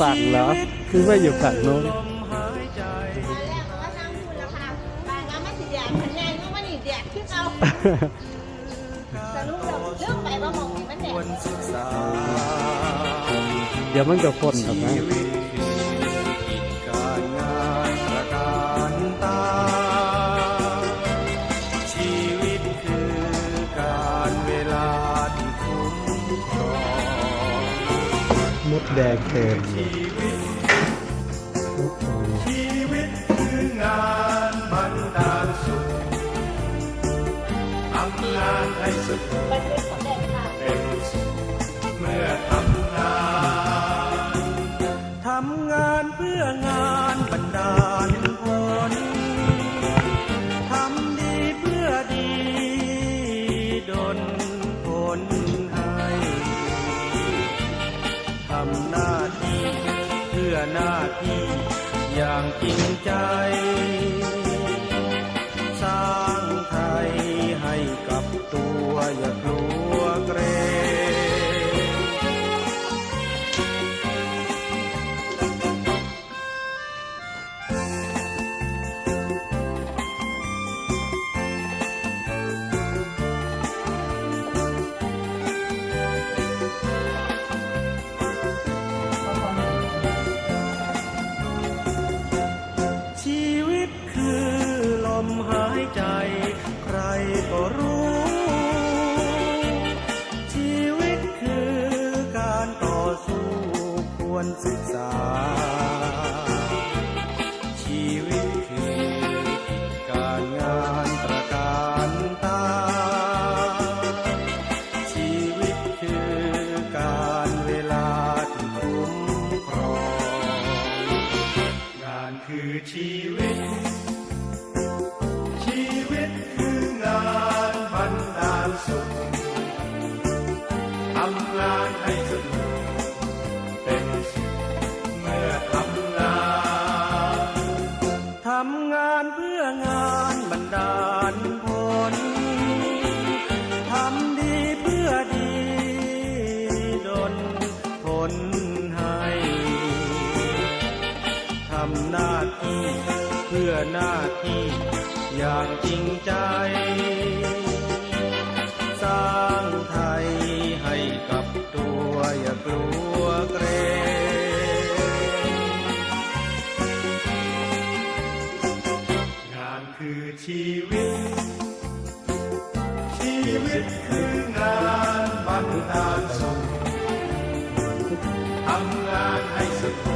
ฝั่งเหรอ คือว่าอยู่ฝั่งโน้นตอนแรกเขาว่านั่งคุณแล้วค่ะบางว่าไม่สิแดดมันแน่นก็ว่านี่แดดขึ้นเอาสรุปเราเรื่องไปว่ามองนี่มันแดดศึกษาเดี๋ยวมันจะพ่นหรอกนะ ดแดงเต็มชีวิตคืองานบรรดาลสุขทำงานให้สุขเป็นสุขเมื่อทำงานทำงานเพื่องาน อหน้าที่อย่างจริงใจ สร้างไทยให้กับตัว รศึกษา ชีวิตคือการงานประการตา ชีวิตคือการเวลาที่คุ้มครองงานคือชีวิต ชีวิตคืองานบรรดาลสุขทำงานให้สนุกำหน้าที่เพื่อหน้าที่อย่างจริงใจ สร้างไทยให้กับตัวอย่ากลัวเกรงงานคือชีวิต ชีวิตคืองานบรรดาลสุขทำงานให้สุข